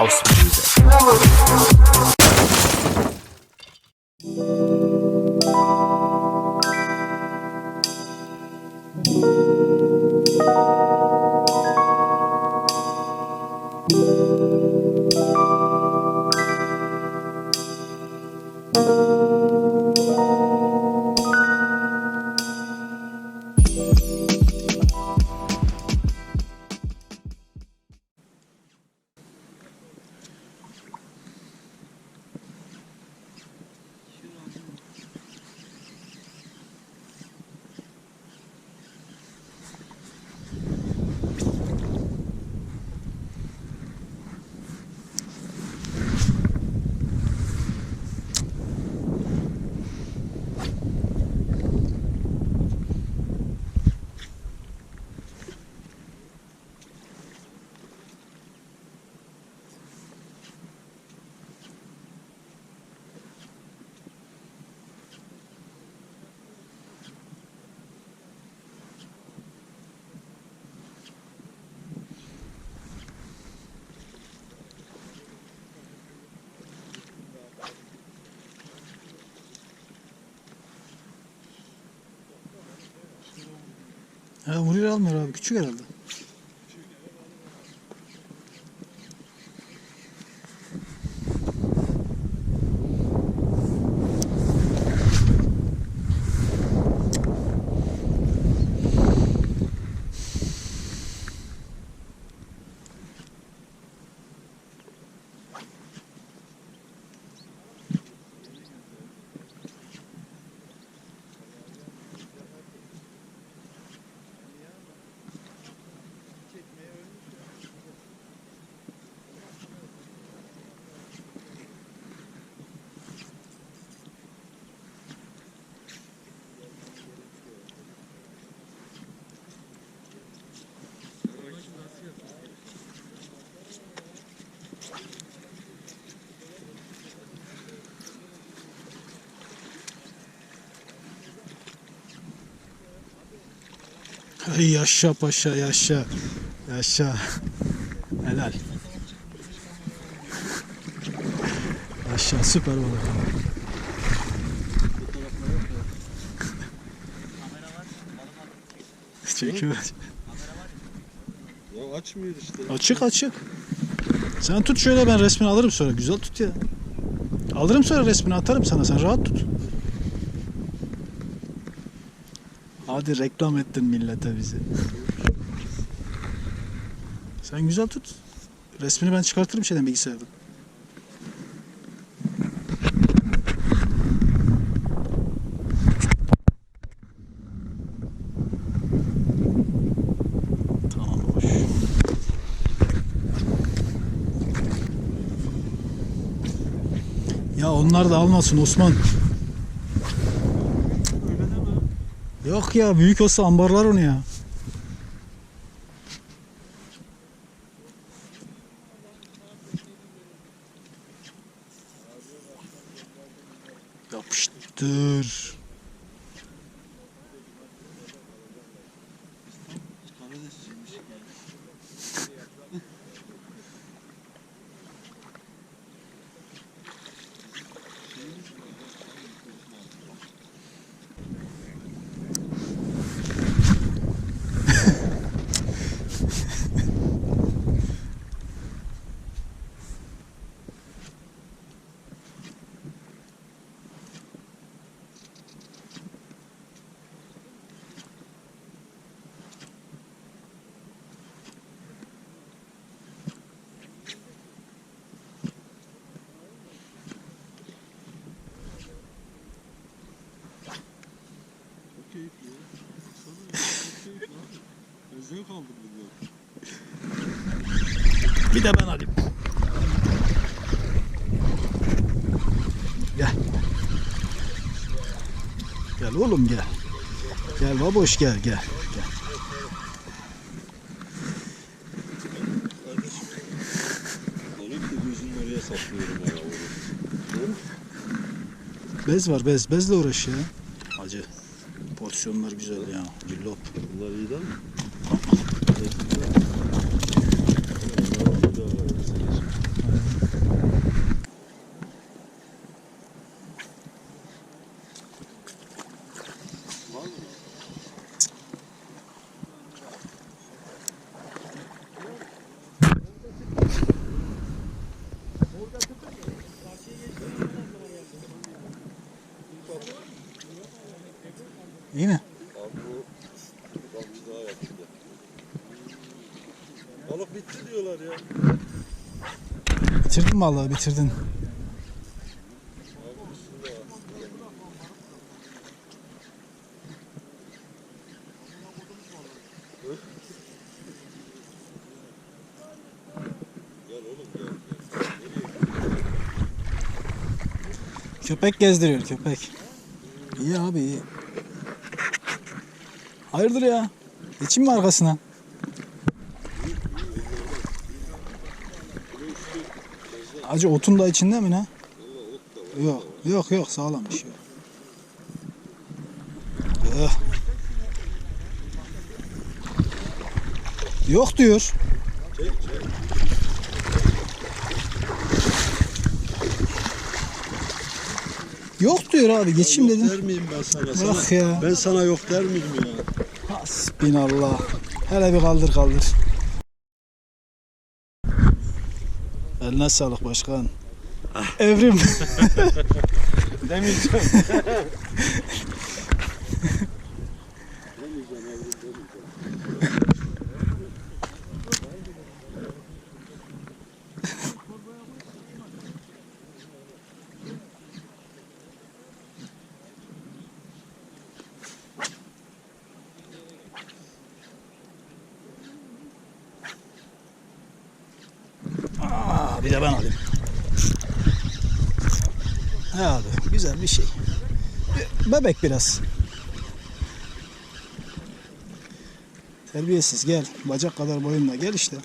house Ha buraya almıyor abi. Küçük herhalde. Ay yaşa paşa yaşa. Yaşa. Helal. Yaşa süper balık. Çekiyor. Ya açmıyor işte. Açık açık. Sen tut şöyle ben resmini alırım sonra. Güzel tut ya. Alırım sonra resmini atarım sana. Sen rahat tut. Hadi reklam ettin millete bizi. Sen güzel tut. Resmini ben çıkartırım şeyden bilgisayardan. Ya onlar da almasın Osman. Yok ya büyük olsa ambarlar onu ya. Yapıştır. Aldım bundan. Bir de ben alayım. Gel. Gel oğlum gel. Gel baboş gel gel. gel. Bez var bez. Bezle uğraş ya. Hacı. Porsiyonlar güzel ya. Cillop. Bunlar iyi değil mi? İyi mi? Bitti diyorlar ya. Bitirdin vallahi bitirdin. Köpek gezdiriyor köpek. İyi abi iyi. Hayırdır ya? İçin mi arkasına? Acı otun da içinde mi ne? Yok yok yok sağlammış. Yok. Eh. Yok diyor. Yok diyor abi geçeyim Yok dedim. Der miyim ben sana? sana Bak ya. Ben sana yok der miyim ya? Hasbinallah. Hele bir kaldır kaldır. Eline sağlık başkan. Evrim. Demeyeceğim. bir de ben alayım. He abi güzel bir şey. Be- Bebek biraz. Terbiyesiz gel. Bacak kadar boyunla gel işte.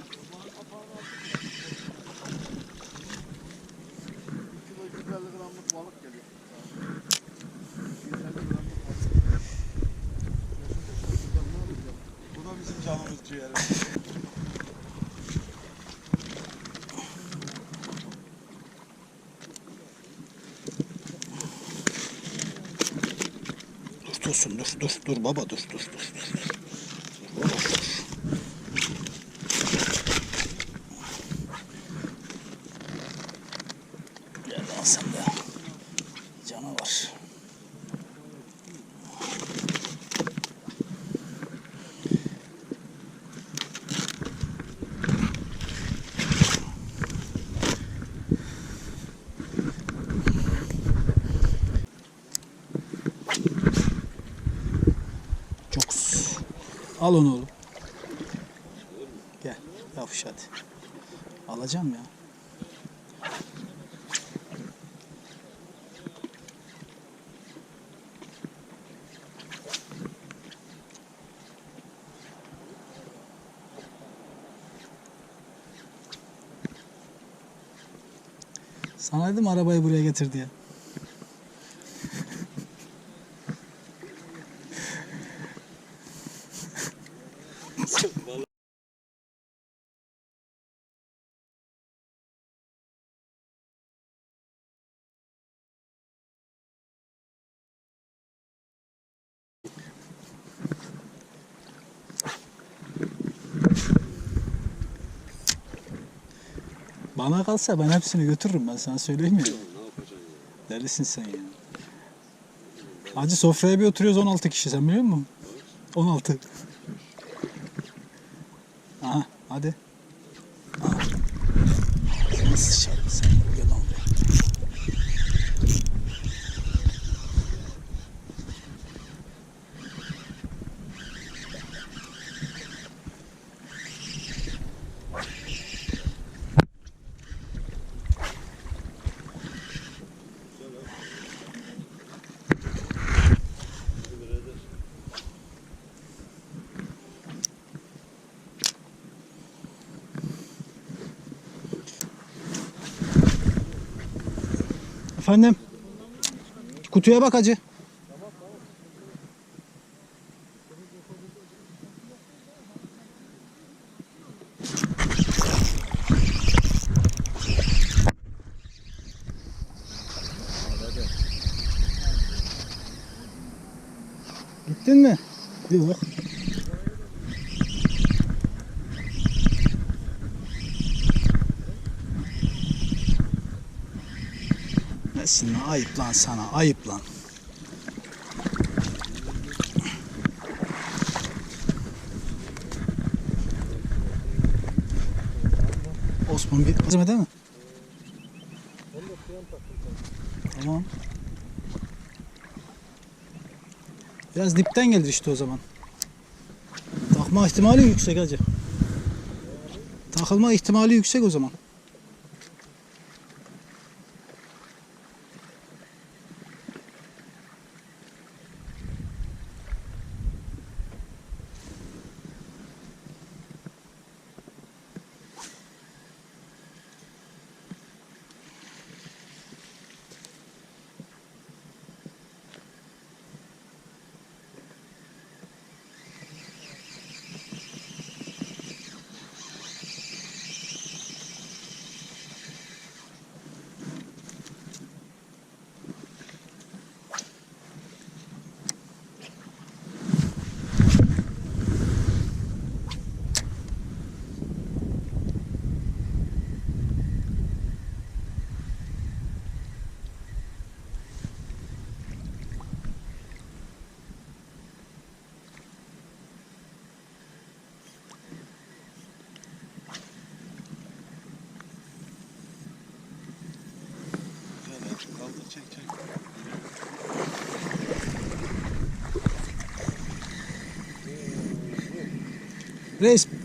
Tosun dur dur dur baba dur dur dur dur. dur. Baba, dur. Gel lan sen de. Canavar. Çok. s- Al onu oğlum. Gel. Yapış hadi. Alacağım ya. Sana dedim arabayı buraya getir diye. Bana kalsa ben hepsini götürürüm ben sana söyleyeyim ya. Ne yapacaksın ya? Delisin sen ya. Hacı sofraya bir oturuyoruz 16 kişi sen biliyor musun? 16. Efendim? Kutuya bak hacı. Gittin mi? Yok. Nesin ayıp lan sana ayıp lan. Osman bir malzeme değil mi? Tamam. Biraz dipten gelir işte o zaman. Takma ihtimali yüksek hacı. Takılma ihtimali yüksek o zaman.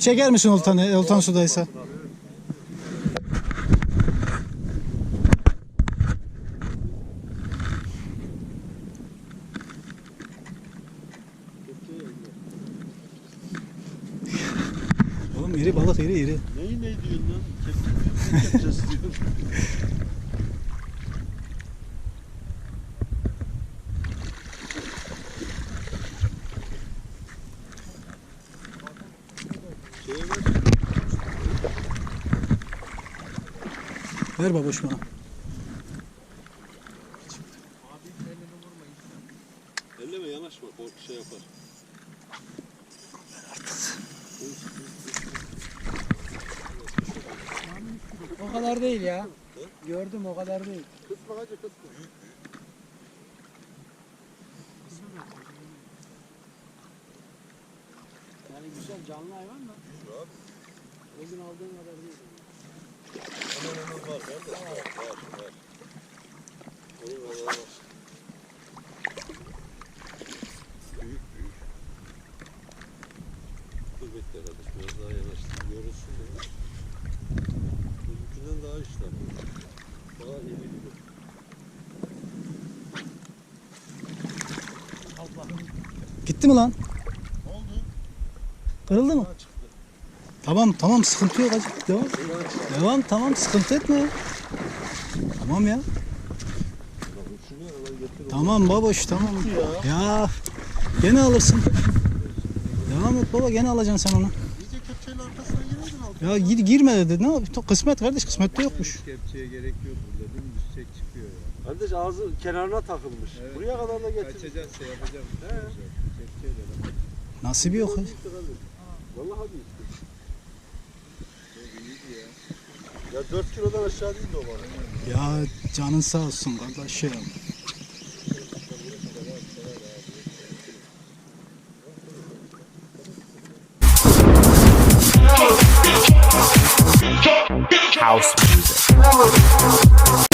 Çeker misin oltanı? Oltan sudaysa. Oğlum iri balık iri iri. Neyi ne diyorsun lan? Kepçe, diyorsun? Ver babuş bana. Elleme yanaşma. Korku şey yapar. O kadar değil ya. Gördüm o kadar değil. Kısma hacı kısma. Yani güzel canlı hayvan da. O gün aldığın kadar değil. Büyük büyük. Kardeş. Biraz daha yanaştır. Yorulsun da. Bizimkinden daha iştahlı. Daha iyi gibi. Gitti mi lan? Ne oldu? Kırıldı mı? Çıktı. Tamam tamam sıkıntı yok hacı. Devam. Devam tamam sıkıntı etme. Tamam ya. Tamam baboş tamam. Ya. Ya gene alırsın. Devam et baba gene alacaksın sen onu. Ya gir, girme dedi. Ne yap? Kısmet kardeş kısmette yokmuş. Kepçeye gerek yok burada. Dümdüz çek çıkıyor ya. Kardeş ağzı kenarına takılmış. Evet. Buraya kadar da getir. Kaçacağız şey yapacağım. He. Nasibi yok. Vallahi büyük. Ya. Ya 4 kilodan aşağı değil de o balık. Ya canın sağ olsun kardeşim. House music.